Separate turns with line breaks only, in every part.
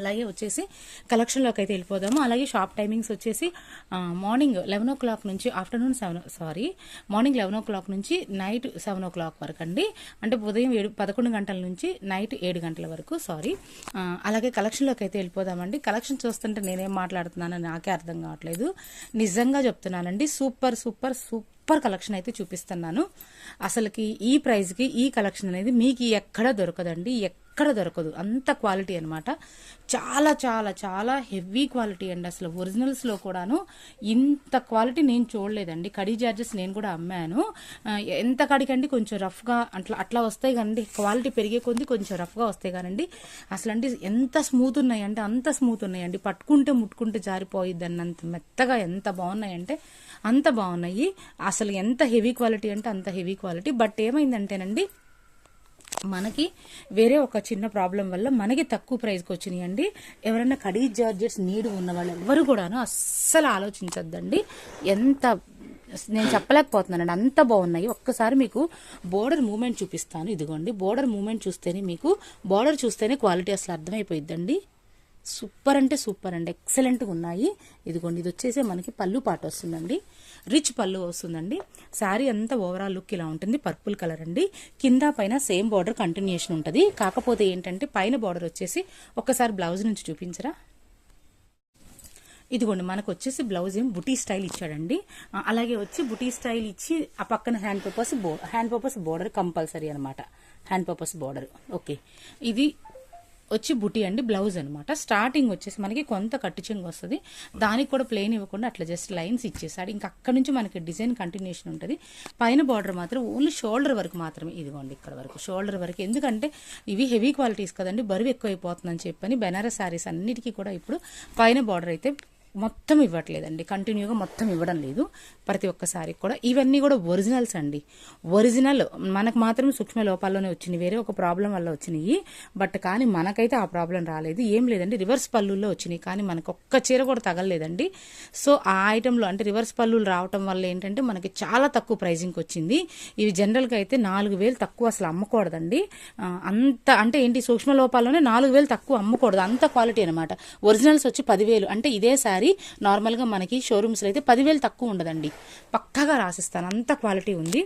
అలాగే వచ్చేసి కలెక్షన్లోకి అయితే వెళ్ళిపోదాము. అలాగే షాప్ టైమింగ్స్ వచ్చేసి మార్నింగ్ లెవెన్ ఓ క్లాక్ నుంచి afternoon seven sorry morning eleven o'clock నుంచి నైట్ సెవెన్ ఓ క్లాక్ వరకు అండి. అంటే ఉదయం ఏడు పదకొండు గంటల నుంచి నైట్ ఏడు గంటల వరకు సారీ అలాగే కలెక్షన్లోకి అయితే వెళ్ళిపోదామండి. కలెక్షన్ చూస్తుంటే నేనేం మాట్లాడుతున్నానో నాకే అర్థం కావట్లేదు. నిజంగా చెప్తున్నానండి సూపర్ సూపర్ సూపర్ కలెక్షన్ అయితే చూపిస్తున్నాను. అసలుకి ఈ ప్రైస్కి ఈ కలెక్షన్ అనేది మీకు ఎక్కడ దొరకదండి? ఎక్కడ ఎక్కడ దొరకదు. అంత క్వాలిటీ అనమాట చాలా చాలా చాలా హెవీ క్వాలిటీ అండి అసలు. ఒరిజినల్స్లో కూడాను ఇంత క్వాలిటీ నేను చూడలేదండి. కడీ చార్జెస్ నేను కూడా అమ్మాను. ఎంత కడికండి కొంచెం రఫ్గా అట్లా అట్లా వస్తాయి కానీ క్వాలిటీ పెరిగే కొద్ది కొంచెం రఫ్గా వస్తాయి కానండి. అసలు అంటే ఎంత స్మూత్ ఉన్నాయంటే అంత స్మూత్ ఉన్నాయండి. పట్టుకుంటే ముట్టుకుంటే జారిపోయిద్ది అన్నంత మెత్తగా ఎంత బాగున్నాయంటే అంత బాగున్నాయి. అసలు ఎంత హెవీ క్వాలిటీ అంటే అంత హెవీ క్వాలిటీ. బట్ ఏమైందంటేనండి మనకి వేరే ఒక చిన్న ప్రాబ్లం వల్ల మనకి తక్కువ ప్రైస్కి వచ్చినాయండి. ఎవరైనా కడీ జార్జెట్స్ నీడు ఉన్న వాళ్ళు ఎవరు కూడాను అస్సలు ఆలోచించద్దండి. ఎంత నేను చెప్పలేకపోతున్నానండి. అంత బాగున్నాయి. ఒక్కసారి మీకు బోర్డర్ మూమెంట్ చూపిస్తాను. ఇదిగోండి. బోర్డర్ మూమెంట్ చూస్తేనే మీకు బోర్డర్ చూస్తేనే క్వాలిటీ అసలు అర్థమైపోయిద్దండి. సూపర్ అంటే సూపర్ అండి. ఎక్సలెంట్గా ఉన్నాయి. ఇదిగోండి ఇది వచ్చేసి మనకి పళ్ళు పాట వస్తుందండి. రిచ్ పళ్ళు వస్తుందండి. శారీ అంతా ఓవరాల్ లుక్ ఇలా ఉంటుంది. పర్పుల్ కలర్ అండి. కింద పైన సేమ్ బార్డర్ కంటిన్యూషన్ ఉంటుంది. కాకపోతే ఏంటంటే పైన బార్డర్ వచ్చేసి ఒక్కసారి బ్లౌజ్ నుంచి చూపించరా? ఇదిగోండి మనకు వచ్చేసి బ్లౌజ్ ఏం బుటీ స్టైల్ ఇచ్చాడండి. అలాగే వచ్చి బుటీ స్టైల్ ఇచ్చి ఆ పక్కన హ్యాండ్ పర్పస్ బో హ్యాండ్ పర్పస్ బోర్డర్ కంపల్సరీ అనమాట హ్యాండ్ పర్పస్ బోర్డర్ ఓకే ఇది వచ్చి బుటీ అండి బ్లౌజ్ అనమాట స్టార్టింగ్ వచ్చేసి మనకి కొంత కట్టు చెంగు వస్తుంది. దానికి కూడా ప్లేన్ ఇవ్వకుండా అట్లా జస్ట్ లైన్స్ ఇచ్చేసాడు. ఇంకా అక్కడ నుంచి మనకి డిజైన్ కంటిన్యూషన్ ఉంటుంది. పైన బార్డర్ మాత్రం ఓన్లీ షోల్డర్ వరకు మాత్రమే ఇదిగోండి ఇక్కడ వరకు. షోల్డర్ వరకు. ఎందుకంటే ఇవి హెవీ క్వాలిటీస్ కదండి బరువు ఎక్కువ అయిపోతుందని చెప్పని బెనారస్ శారీస్ అన్నిటికీ కూడా ఇప్పుడు పైన బార్డర్ అయితే మొత్తం ఇవ్వట్లేదండి. కంటిన్యూగా మొత్తం ఇవ్వడం లేదు. ప్రతి ఒక్కసారి కూడా. ఇవన్నీ కూడా ఒరిజినల్స్ అండి. ఒరిజినల్ మనకు మాత్రం సూక్ష్మ లోపాల్లోనే వచ్చినాయి వేరే ఒక ప్రాబ్లం వల్ల వచ్చినాయి బట్ కానీ మనకైతే ఆ ప్రాబ్లం రాలేదు. ఏం లేదండి. రివర్స్ పళ్ళుల్లో వచ్చినాయి కానీ మనకు ఒక్క చీర కూడా తగలలేదండి. సో ఆ ఐటెంలో అంటే రివర్స్ పళ్ళులు రావటం వల్ల ఏంటంటే మనకి చాలా తక్కువ ప్రైజింగ్కి వచ్చింది. ఇవి జనరల్గా అయితే నాలుగు వేలు తక్కువ అసలు అమ్మకూడదండి. అంత అంటే ఏంటి? సూక్ష్మ లోపాల్లోనే నాలుగు వేలు తక్కువ అమ్మకూడదు. అంత క్వాలిటీ అనమాట ఒరిజినల్స్ వచ్చి పదివేలు. అంటే ఇదే శారీ నార్మల్గా మనకి షోరూమ్స్లో అయితే పదివేలు తక్కువ ఉండదండి. పక్కగా రాసిస్తాను. అంత క్వాలిటీ ఉంది.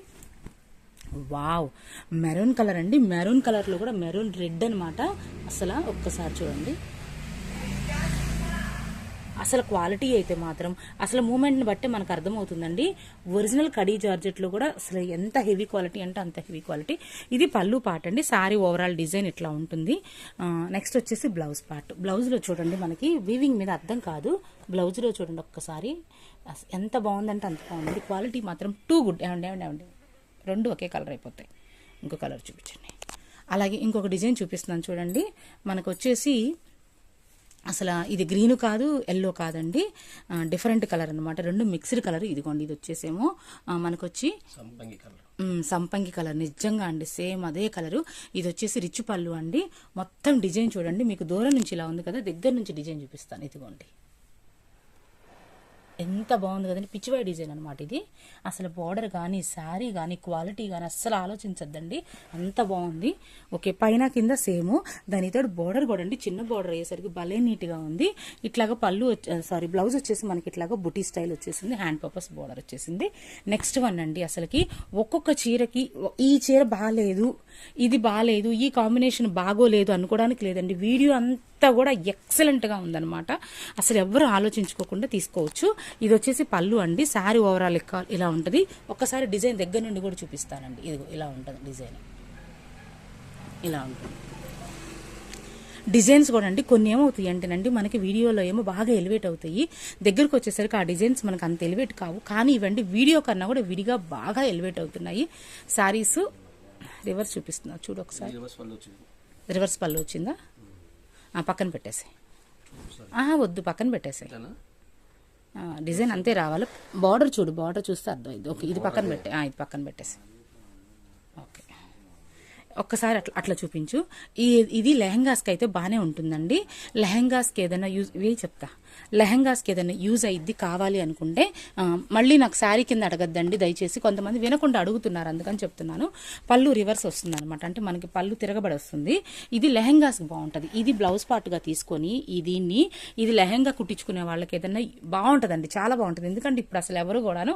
వావ్ మెరూన్ కలర్ అండి. మెరూన్ కలర్లో కూడా మెరూన్ రెడ్ అనమాట అసలు ఒక్కసారి చూడండి. అసలు క్వాలిటీ అయితే మాత్రం అసలు మూమెంట్ని బట్టి మనకు అర్థమవుతుందండి. ఒరిజినల్ కడీ జార్జెట్లో కూడా అసలు ఎంత హెవీ క్వాలిటీ అంటే అంత హెవీ క్వాలిటీ. ఇది పళ్ళు పార్ట్ అండి సారీ ఓవరాల్ డిజైన్ ఇట్లా ఉంటుంది. నెక్స్ట్ వచ్చేసి బ్లౌజ్ పార్ట్. బ్లౌజ్లో చూడండి మనకి వీవింగ్ మీద అర్థం కాదు. బ్లౌజ్లో చూడండి ఒక్కసారి. ఎంత బాగుందంటే అంత బాగుంది. క్వాలిటీ మాత్రం టూ గుడ్. ఏమండి ఏమండి ఏమండి? రెండు ఒకే కలర్ అయిపోతాయి. ఇంకో కలర్ చూపించండి. అలాగే ఇంకొక డిజైన్ చూపిస్తున్నాను చూడండి. మనకు వచ్చేసి అసలు ఇది గ్రీన్ కాదు ఎల్లో కాదండి. డిఫరెంట్ కలర్ అనమాట రెండు మిక్స్డ్ కలర్ ఇదిగోండి ఇది వచ్చేసేమో మనకొచ్చి
సంపంగి కలర్.
సంపంగి కలర్. నిజంగా అండి సేమ్ అదే కలరు. ఇది వచ్చేసి రిచ్ పళ్ళు అండి. మొత్తం డిజైన్ చూడండి మీకు దూరం నుంచి ఇలా ఉంది కదా దగ్గర నుంచి డిజైన్ చూపిస్తాను. ఇదిగోండి. ఎంత బాగుంది కదండి. పిచ్చివాయి డిజైన్ అనమాట ఇది. అసలు బార్డర్ కానీ శారీ కానీ క్వాలిటీ కానీ అస్సలు ఆలోచించద్దండి. అంత బాగుంది. ఓకే పైన కింద సేమ్. దానితో బార్డర్ కూడా అండి. చిన్న బార్డర్ అయ్యేసరికి భలే నీట్గా ఉంది. ఇట్లాగా పళ్ళు సారీ బ్లౌజ్ వచ్చేసి మనకి ఇట్లాగా బుటీ స్టైల్ వచ్చేసింది. హ్యాండ్ పర్పస్ బార్డర్ వచ్చేసింది. నెక్స్ట్ వన్ అండి అసలుకి ఒక్కొక్క చీరకి ఈ చీర బాగాలేదు ఇది బాగాలేదు ఈ కాంబినేషన్ బాగోలేదు అనుకోవడానికి లేదండి. వీడియో అంతా కూడా ఎక్సలెంట్గా ఉందన్నమాట. అసలు ఎవరు ఆలోచించుకోకుండా తీసుకోవచ్చు. ఇది వచ్చేసి పళ్ళు అండి. శారీ ఓవరాల్ ఇలా ఉంటుంది. ఒక్కసారి డిజైన్ దగ్గర నుండి కూడా చూపిస్తానండి. ఇదిగో ఇలా ఉంటుంది డిజైన్. ఇలా ఉంటుంది. డిజైన్స్ కూడా అండి. కొన్ని ఏమవుతాయి అంటేనండి మనకి వీడియోలో ఏమో బాగా ఎలివేట్ అవుతాయి. దగ్గరకు వచ్చేసరికి ఆ డిజైన్స్ మనకు అంత ఎలివేట్ కావు. కానీ ఇవండి వీడియో కన్నా కూడా విడిగా బాగా ఎలివేట్ అవుతున్నాయి. శారీస్ రివర్స్ చూపిస్తున్నా. చూడు ఒకసారి.
రివర్స్ పళ్ళు వచ్చింది
రివర్స్ పళ్ళు వచ్చిందా ఆ, పక్కన పెట్టేసి ఆహా వద్దు పక్కన పెట్టేసాయి. డిజైన్ అంతే రావాలి. బార్డర్ చూడు బార్డర్ చూస్తే అర్థం ఇది ఓకే ఇది పక్కన పెట్టే ఇది పక్కన పెట్టేసి ఓకే. ఒక్కసారి అట్లా అట్లా చూపించు. ఈ ఇది లెహంగాస్కి అయితే బాగానే ఉంటుందండి. లెహంగాస్కి ఏదైనా యూజ్ ఇవే చెప్తా. లెహంగాస్కి ఏదైనా యూజ్ అయ్యిద్ది కావాలి అనుకుంటే మళ్ళీ నాకు శారీ కింద అడగద్దండి దయచేసి కొంతమంది వినకుండా అడుగుతున్నారు అందుకని చెప్తున్నాను. పళ్ళు రివర్స్ వస్తుంది అనమాట అంటే మనకి పళ్ళు తిరగబడి వస్తుంది. ఇది లెహంగాస్కి బాగుంటుంది. ఇది బ్లౌజ్ పార్ట్గా తీసుకొని దీన్ని ఇది లెహంగా కుట్టించుకునే వాళ్ళకి ఏదైనా బాగుంటుందండి. చాలా బాగుంటుంది. ఎందుకంటే ఇప్పుడు అసలు ఎవరు కూడాను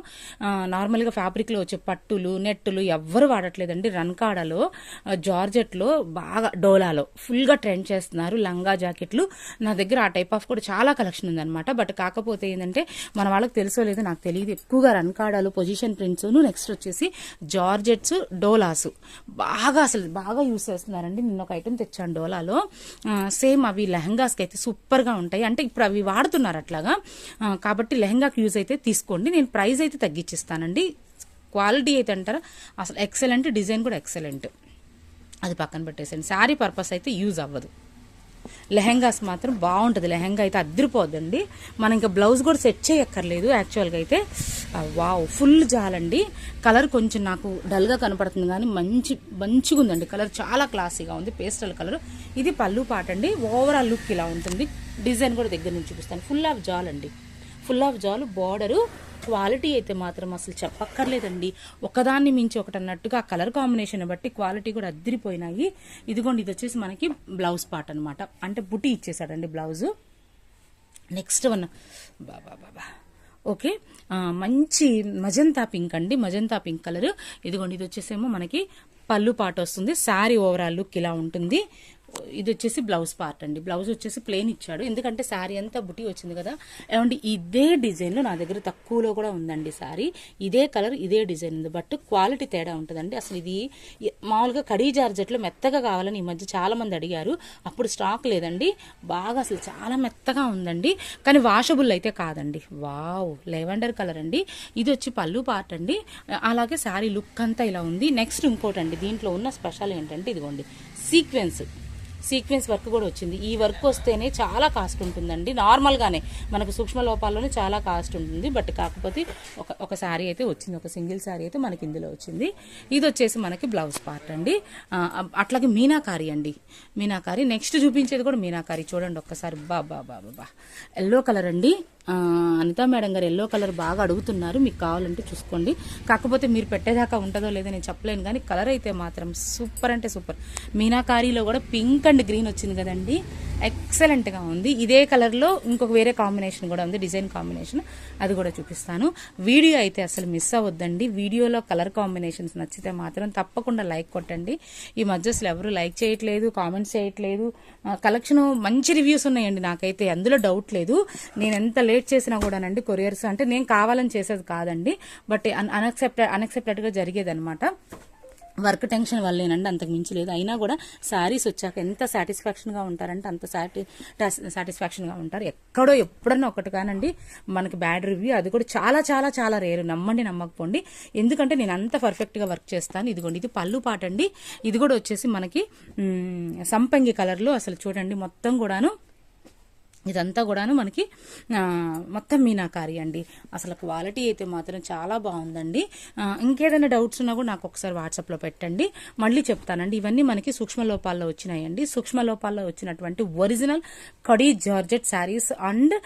నార్మల్గా ఫ్యాబ్రిక్లో వచ్చే పట్టులు నెట్టులు ఎవ్వరు వాడట్లేదండి. రన్కాడలో జార్జెట్లో బాగా డోలాలో ఫుల్గా ట్రెండ్ చేస్తున్నారు లంగా జాకెట్లు. నా దగ్గర ఆ టైప్ ఆఫ్ కూడా చాలా కలెక్షన్ ఉందనమాట బట్ కాకపోతే ఏంటంటే మన వాళ్ళకి తెలుసో లేదో నాకు తెలియదు. ఎక్కువగా రన్కాడాలు పొజిషన్ ప్రింట్స్ నెక్స్ట్ వచ్చేసి జార్జెట్స్ డోలాస్ బాగా అసలు బాగా యూస్ చేస్తున్నారండి. నిన్న ఒక ఐటెం తెచ్చాను డోలాలో సేమ్ అవి లెహంగాస్కి అయితే సూపర్గా ఉంటాయి. అంటే ఇప్పుడు అవి వాడుతున్నారు అట్లాగా. కాబట్టి లెహంగాకి యూజ్ అయితే తీసుకోండి. నేను ప్రైస్ అయితే తగ్గించిస్తానండి క్వాలిటీ అయితే అంటారా? అసలు ఎక్సలెంట్ డిజైన్ కూడా ఎక్సలెంట్ అది పక్కన పెట్టేసండి శారీ పర్పస్ అయితే యూజ్ అవ్వదు. లెహెంగాస్ మాత్రం బాగుంటుంది. లెహెంగా అయితే అద్దరిపోద్దండి. మనం ఇంకా బ్లౌజ్ కూడా సెట్ చేయక్కర్లేదు యాక్చువల్గా అయితే. Wow full జాలండి. కలర్ కొంచెం నాకు డల్గా కనపడుతుంది కానీ మంచి మంచిగా ఉందండి కలర్ చాలా క్లాసీగా ఉంది. Pastel colour. ఇది పళ్ళు పాట అండి. ఓవరాల్ లుక్ ఇలా ఉంటుంది. డిజైన్ కూడా దగ్గర నుంచి చూపిస్తాను. ఫుల్ ఆఫ్ జాల్ అండి ఫుల్ ఆఫ్ జాల్ బార్డరు క్వాలిటీ అయితే మాత్రం అసలు చెప్పక్కర్లేదండి. ఒకదాన్ని మించి ఒకటి అన్నట్టుగా ఆ కలర్ కాంబినేషన్ బట్టి క్వాలిటీ కూడా అద్దరిపోయినాయి. ఇదిగోండి ఇది వచ్చేసి మనకి బ్లౌజ్ పార్ట్ అనమాట అంటే బుటీ ఇచ్చేసాడండి బ్లౌజు. Next one. బాబా బాబా ఓకే. మంచి మజంతా పింక్ అండి. Magenta pink colour. ఇదిగోండి ఇది వచ్చేసేమో మనకి పళ్ళు పాట వస్తుంది. శారీ ఓవరాల్ లుక్ ఇలా ఉంటుంది. ఇది వచ్చేసి బ్లౌజ్ పార్ట్ అండి. బ్లౌజ్ వచ్చేసి ప్లెయిన్ ఇచ్చాడు. ఎందుకంటే శారీ అంతా బుటీ వచ్చింది కదా. అండ్ ఇదే డిజైన్లో నా దగ్గర తక్కువలో కూడా ఉందండి శారీ ఇదే కలర్ ఇదే డిజైన్ ఉంది. బట్ క్వాలిటీ తేడా ఉంటుందండి. అసలు ఇది మామూలుగా కడీ జార్జెట్లో మెత్తగా కావాలని ఈ మధ్య చాలా మంది అడిగారు. అప్పుడు స్టాక్ లేదండి. బాగా అసలు చాలా మెత్తగా ఉందండి. కానీ వాషబుల్ అయితే కాదండి. వావ్ లెవెండర్ కలర్ అండి. ఇది వచ్చి పళ్ళు పార్ట్ అండి. అలాగే శారీ లుక్ అంతా ఇలా ఉంది. నెక్స్ట్ ఇంకోటండి. దీంట్లో ఉన్న స్పెషల్ ఏంటంటే ఇదిగోండి. సీక్వెన్స్ సీక్వెన్స్ వర్క్ కూడా వచ్చింది. ఈ వర్క్ వస్తేనే చాలా కాస్ట్ ఉంటుందండి. నార్మల్గానే మనకు సూక్ష్మ లోపాల్లోనే చాలా కాస్ట్ ఉంటుంది. బట్ కాకపోతే ఒక ఒక శారీ అయితే వచ్చింది. ఒక సింగిల్ శారీ అయితే మనకి ఇందులో వచ్చింది. ఇది వచ్చేసి మనకి బ్లౌజ్ పార్ట్ అండి. అట్లాగే మీనాకారి అండి. మీనాకారి నెక్స్ట్ చూపించేది కూడా మీనాకారి. చూడండి ఒక్కసారి. బా బా బా బా, ఎల్లో కలర్ అండి. అనితా మేడం గారు ఎల్లో కలర్ బాగా అడుగుతున్నారు. మీకు కావాలంటే చూసుకోండి. కాకపోతే మీరు పెట్టేదాకా ఉంటుందో లేదో నేను చెప్పలేను. కానీ కలర్ అయితే మాత్రం సూపర్ అంటే సూపర్. మీనాకారీలో కూడా పింక్ అండ్ గ్రీన్ వచ్చింది కదండి. ఎక్సలెంట్గా ఉంది. ఇదే కలర్లో ఇంకొక వేరే కాంబినేషన్ కూడా ఉంది డిజైన్ కాంబినేషన్ అది కూడా చూపిస్తాను. వీడియో అయితే అసలు మిస్ అవ్వద్దండి. వీడియోలో కలర్ కాంబినేషన్స్ నచ్చితే మాత్రం తప్పకుండా లైక్ కొట్టండి. ఈ మధ్య అసలు ఎవరు లైక్ చేయట్లేదు కామెంట్స్ చేయట్లేదు. కలెక్షన్ మంచి రివ్యూస్ ఉన్నాయండి నాకైతే అందులో డౌట్ లేదు. నేను ఎంత లేట్ చేసినా కూడానండి కొరియర్స్ అంటే నేను కావాలని చేసేది కాదండి. బట్ అన్ఎక్సెప్టెడ్ అన్ఎక్సెప్టెడ్గా జరిగేది అనమాట వర్క్ టెన్షన్ వల్లేనండి అంతకు మించి లేదు. అయినా కూడా శారీస్ వచ్చాక ఎంత సాటిస్ఫాక్షన్గా ఉంటారంటే అంత సాటి సాటిస్ఫాక్షన్గా ఉంటారు. ఎక్కడో ఎప్పుడన్నా ఒకటి కానండి మనకి బ్యాడ్ రివ్యూ అది కూడా చాలా చాలా చాలా రేరు నమ్మండి నమ్మకపోండి. ఎందుకంటే నేను అంత పర్ఫెక్ట్గా వర్క్ చేస్తాను. ఇదిగోండి ఇది పళ్ళు పాట అండి ఇది కూడా వచ్చేసి మనకి సంపంగి కలర్లో అసలు చూడండి మొత్తం కూడాను ఇదంతా కూడాను మనకి మొత్తం మీనాకారి అండి. అసలు క్వాలిటీ అయితే మాత్రం చాలా బాగుందండి. ఇంకేదైనా డౌట్స్ ఉన్నా కూడా నాకు ఒకసారి వాట్సాప్లో పెట్టండి. మళ్ళీ చెప్తానండి. ఇవన్నీ మనకి సూక్ష్మ లోపాల్లో వచ్చినాయండి. సూక్ష్మ లోపాల్లో వచ్చినటువంటి ఒరిజినల్ కడీ జార్జెట్ శారీస్ అండ్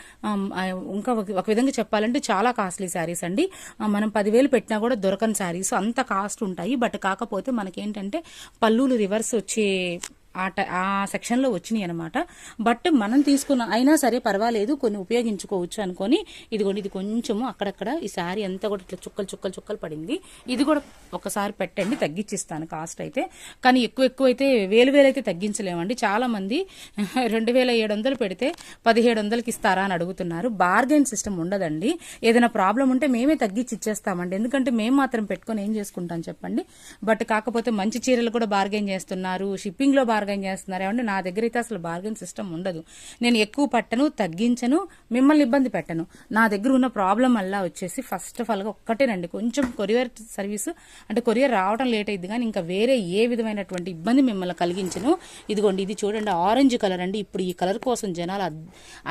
ఇంకా ఒక- విధంగా చెప్పాలంటే చాలా కాస్ట్లీ శారీస్ అండి. మనం పదివేలు పెట్టినా కూడా దొరకని శారీస్. అంత కాస్ట్ ఉంటాయి. బట్ కాకపోతే మనకేంటంటే పల్లూలు రివర్స్ వచ్చే ఆ ఆ సెక్షన్లో వచ్చినాయి అనమాట బట్ మనం తీసుకున్న అయినా సరే పర్వాలేదు కొన్ని ఉపయోగించుకోవచ్చు అనుకొని ఇదిగోండి ఇది కొంచెము అక్కడక్కడ ఈ శారీ అంతా కూడా ఇట్లా చుక్కలు చుక్కలు చుక్కలు పడింది. ఇది కూడా ఒకసారి పెట్టండి తగ్గించిస్తాను కాస్ట్ అయితే. కానీ ఎక్కువ ఎక్కువ అయితే వేలు వేలు అయితే తగ్గించలేమండి. చాలామంది రెండు వేల ఏడు వందలు పెడితే పదిహేడు వందలకి ఇస్తారా అని అడుగుతున్నారు. బార్గెన్ సిస్టమ్ ఉండదండి. ఏదైనా ప్రాబ్లం ఉంటే మేమే తగ్గించి ఇచ్చేస్తామండి. ఎందుకంటే మేము మాత్రం పెట్టుకొని ఏం చేసుకుంటాం చెప్పండి. బట్ కాకపోతే మంచి చీరలు కూడా బార్గెన్ చేస్తున్నారు. షిప్పింగ్లో బార్ బార్గెన్ చేస్తున్నారు ఏమంటే నా దగ్గర అయితే అసలు బార్గెన్ సిస్టమ్ ఉండదు. నేను ఎక్కువ పట్టను తగ్గించను మిమ్మల్ని ఇబ్బంది పెట్టను. నా దగ్గర ఉన్న ప్రాబ్లం అలా వచ్చేసి ఫస్ట్ ఆఫ్ ఆల్గా ఒక్కటేనండి కొంచెం కొరియర్ సర్వీస్ అంటే కొరియర్ రావడం లేట్ అయింది కానీ ఇంకా వేరే ఏ విధమైనటువంటి ఇబ్బంది మిమ్మల్ని కలిగించను. ఇదిగోండి ఇది చూడండి ఆరెంజ్ కలర్ అండి. ఇప్పుడు ఈ కలర్ కోసం జనాలు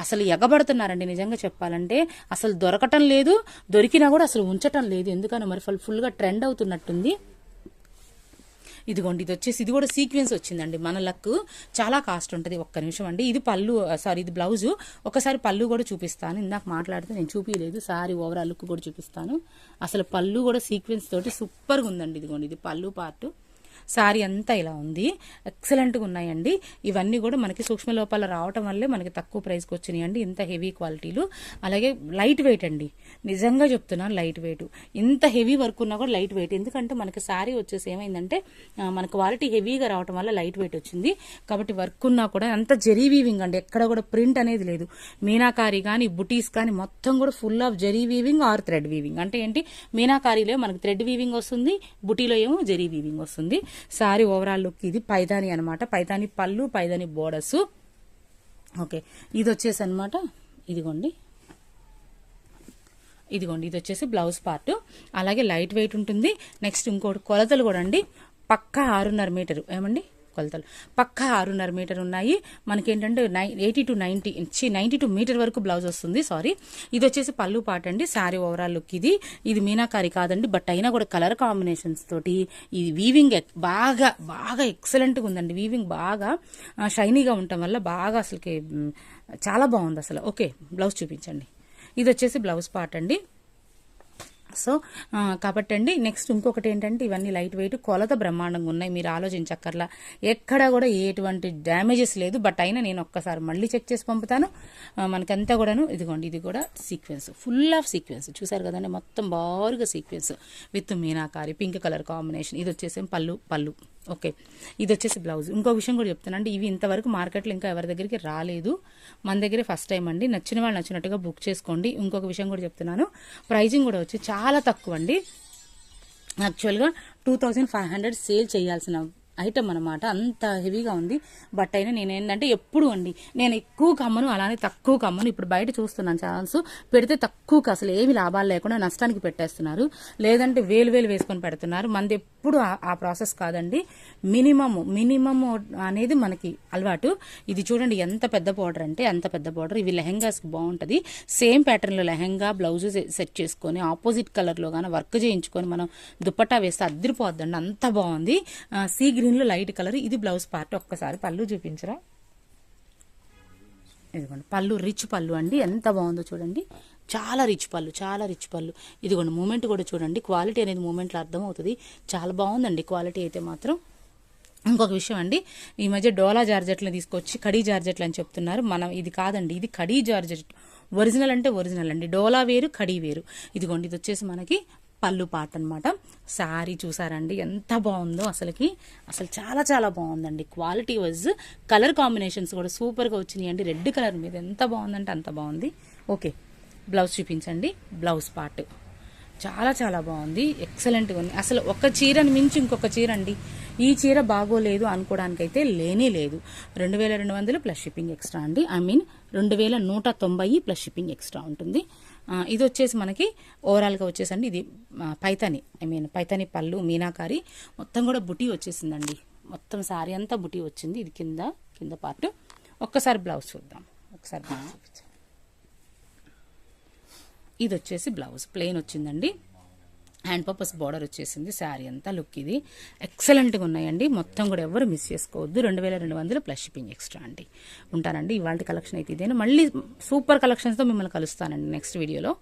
అసలు ఎగబడుతున్నారండి నిజంగా చెప్పాలంటే. అసలు దొరకటం లేదు దొరికినా కూడా అసలు ఉంచటం లేదు. ఎందుకని మరి ఫుల్ ఫుల్గా ట్రెండ్ అవుతున్నట్టుంది. ఇదిగోండి ఇది వచ్చేసి ఇది కూడా సీక్వెన్స్ వచ్చిందండి. మన లక్ చాలా కాస్ట్ ఉంటుంది. ఒక్క నిమిషం అండి. ఇది పళ్ళు సారీ ఇది బ్లౌజు. ఒకసారి పళ్ళు కూడా చూపిస్తాను. ఇందాక మాట్లాడితే నేను చూపించలేదు సారీ ఓవరాల్ లుక్ కూడా చూపిస్తాను. అసలు పళ్ళు కూడా సీక్వెన్స్ తోటి సూపర్గా ఉందండి. ఇదిగోండి ఇది పళ్ళు పార్ట్. శారీ అంతా ఇలా ఉంది. ఎక్సలెంట్గా ఉన్నాయండి. ఇవన్నీ కూడా మనకి సూక్ష్మ లోపాలు రావటం వల్లే మనకి తక్కువ ప్రైస్కి వచ్చినాయండి. ఇంత హెవీ క్వాలిటీలు. అలాగే లైట్ వెయిట్ అండి. నిజంగా చెప్తున్నాను లైట్ వెయిట్. ఇంత హెవీ వర్క్ ఉన్నా కూడా లైట్ వెయిట్. ఎందుకంటే మనకి శారీ వచ్చేసి ఏమైందంటే మన క్వాలిటీ హెవీగా రావటం వల్ల లైట్ వెయిట్ వచ్చింది. కాబట్టి వర్క్ ఉన్నా కూడా అంత జరీ వీవింగ్ అండి. ఎక్కడ కూడా ప్రింట్ అనేది లేదు. మీనాకారి కానీ బుటీస్ కానీ మొత్తం కూడా full of zari weaving or thread weaving. అంటే ఏంటి? మీనాకారిలో మనకి థ్రెడ్ వీవింగ్ వస్తుంది బుటీలో ఏమో జరీ వీవింగ్ వస్తుంది. సారీ ఓవరాల్ లుక్ ఇది పైదాని అనమాట పైదాని పళ్ళు పైదాని బోర్డర్స్. ఓకే. ఇది వచ్చేసి అనమాట ఇదిగోండి. ఇదిగోండి ఇది వచ్చేసి బ్లౌజ్ పార్ట్. అలాగే లైట్ వెయిట్ ఉంటుంది. నెక్స్ట్ ఇంకోటి కొలతలు కూడా అండి. పక్కా ఆరున్నర మీటరు. ఏమండి? కొలతలు పక్కా ఆరున్నర మీటర్ ఉన్నాయి. మనకేంటంటే నై eighty to ninety ninety two metre వరకు బ్లౌజ్ వస్తుంది సారీ. ఇది వచ్చేసి పళ్ళు పాట అండి శారీ ఓవరాల్ లుక్ ఇది. ఇది మీనాకారి కాదండి బట్ అయినా కూడా కలర్ కాంబినేషన్స్ తోటి ఇది వీవింగ్ బాగా బాగా ఎక్సలెంట్గా ఉందండి. వీవింగ్ బాగా షైనీగా ఉండటం వల్ల బాగా అసలుకి చాలా బాగుంది అసలు. ఓకే బ్లౌజ్ చూపించండి. ఇది వచ్చేసి బ్లౌజ్ పార్ట్ అండి. సో కాబట్టి అండి నెక్స్ట్ ఇంకొకటి ఏంటంటే ఇవన్నీ లైట్ వెయిట్ కొలత బ్రహ్మాండంగా ఉన్నాయి. మీరు ఆలోచించక్కర్లా. ఎక్కడ కూడా ఎటువంటి డ్యామేజెస్ లేదు. బట్ అయినా నేను ఒక్కసారి మళ్ళీ చెక్ చేసి పంపుతాను. మనకంతా కూడాను ఇదిగోండి ఇది కూడా సీక్వెన్స్ ఫుల్ ఆఫ్ సీక్వెన్స్ చూసారు కదండి మొత్తం బారుగా సీక్వెన్స్ విత్ మీనాకారి పింక్ కలర్ కాంబినేషన్ ఇది వచ్చేసి పళ్ళు పళ్ళు. ఓకే. ఇది వచ్చేసి బ్లౌజ్. ఇంకో విషయం కూడా చెప్తానండి ఇవి ఇంతవరకు మార్కెట్లో ఇంకా ఎవరి దగ్గరికి రాలేదు. మన దగ్గరే ఫస్ట్ టైం అండి. నచ్చిన వాళ్ళు నచ్చినట్టుగా బుక్ చేసుకోండి. ఇంకొక విషయం కూడా చెప్తున్నాను ప్రైజింగ్ కూడా వచ్చి చాలా తక్కువ అండి యాక్చువల్గా two thousand five hundred sale చేయాల్సిన ఐటమ్ అనమాట అంత హెవీగా ఉంది. బట్ అయినా నేను ఏంటంటే ఎప్పుడు అండి నేను ఎక్కువ కమ్మను అలానే తక్కువ కమ్మను ఇప్పుడు బయట చూస్తున్నాను ఛానల్స్ పెడితే తక్కువకి అసలు ఏమి లాభాలు లేకుండా నష్టానికి పెట్టేస్తున్నారు. లేదంటే వేలు వేలు వేసుకొని పెడుతున్నారు. మనది ఎప్పుడు ఆ- ప్రాసెస్ కాదండి. మినిమమ్ మినిమమ్ అనేది మనకి అలవాటు. ఇది చూడండి ఎంత పెద్ద బార్డర్ అంటే అంత పెద్ద బార్డర్ ఇవి లెహెంగాస్కి బాగుంటుంది. సేమ్ ప్యాటర్న్లో లెహెంగా బ్లౌజ్ సెట్ చేసుకొని ఆపోజిట్ కలర్లో కానీ వర్క్ చేయించుకొని మనం దుప్పట్టా వేస్తే అద్దరిపోద్దండి అంత బాగుంది. సీ గ్రీన్ గ్రీన్లో లైట్ కలర్ ఇది బ్లౌజ్ పార్ట్ ఒక్కసారి పళ్ళు చూపించరా? ఇదిగోండి పళ్ళు రిచ్ పళ్ళు అండి. ఎంత బాగుందో చూడండి. చాలా రిచ్ పళ్ళు చాలా రిచ్ పళ్ళు. ఇదిగోండి మూమెంట్ కూడా చూడండి. క్వాలిటీ అనేది మూమెంట్లో అర్థమవుతుంది. చాలా బాగుందండి క్వాలిటీ అయితే మాత్రం. ఇంకొక విషయం అండి ఈ మధ్య డోలా జార్జెట్లు తీసుకొచ్చి కడీ జార్జెట్లు అని చెప్తున్నారు. మనం ఇది కాదండి ఇది కడీ జార్జెట్. ఒరిజినల్ అంటే ఒరిజినల్ అండి. డోలా వేరు కడీ వేరు. ఇదిగోండి ఇది వచ్చేసి మనకి పళ్ళు పాట అనమాట శారీ చూసారండి ఎంత బాగుందో అసలుకి. అసలు చాలా చాలా బాగుందండి. క్వాలిటీ వైజ్ కలర్ కాంబినేషన్స్ కూడా సూపర్గా వచ్చినాయి అండి రెడ్ కలర్ మీద ఎంత బాగుందంటే అంత బాగుంది. ఓకే బ్లౌజ్ చూపించండి. బ్లౌజ్ పార్ట్ చాలా చాలా బాగుంది. ఎక్సలెంట్గా ఉంది. అసలు ఒక చీరని మించి ఇంకొక చీర అండి ఈ చీర బాగోలేదు అనుకోవడానికైతే లేనే లేదు. రెండు వేల రెండు వందలు ప్లస్ షిప్పింగ్ ఎక్స్ట్రా అండి. ఐ మీన్ రెండు వేల నూట తొంభై ప్లస్ షిప్పింగ్ ఎక్స్ట్రా ఉంటుంది. ఇది వచ్చేసి మనకి ఓవరాల్గా వచ్చేసండి. ఇది ఆ, పైతాని. ఐ మీన్ పైతాని పళ్ళు మీనాకారి మొత్తం కూడా బుటీ వచ్చేసిందండి. మొత్తం సారీ అంతా బుటీ వచ్చింది. ఇది కింద కింద పార్ట్ ఒక్కసారి బ్లౌజ్ చూద్దాం. ఒకసారి బ్లౌజ్ ఇది వచ్చేసి బ్లౌజ్ ప్లెయిన్ వచ్చిందండి. హ్యాండ్ పర్పస్ బార్డర్ వచ్చేసింది. శారీ అంతా లుక్ ఇది. ఎక్సలెంట్గా ఉన్నాయండి. మొత్తం కూడా ఎవరు మిస్ చేసుకోవద్దు. రెండు వేల రెండు వందలు ప్లస్ షిప్పింగ్ ఎక్స్ట్రా అండి. ఉంటానండి. ఇవాళ కలెక్షన్ అయితే ఇదేనా? మళ్ళీ సూపర్ కలెక్షన్స్తో మిమ్మల్ని కలుస్తానండి నెక్స్ట్ వీడియోలో.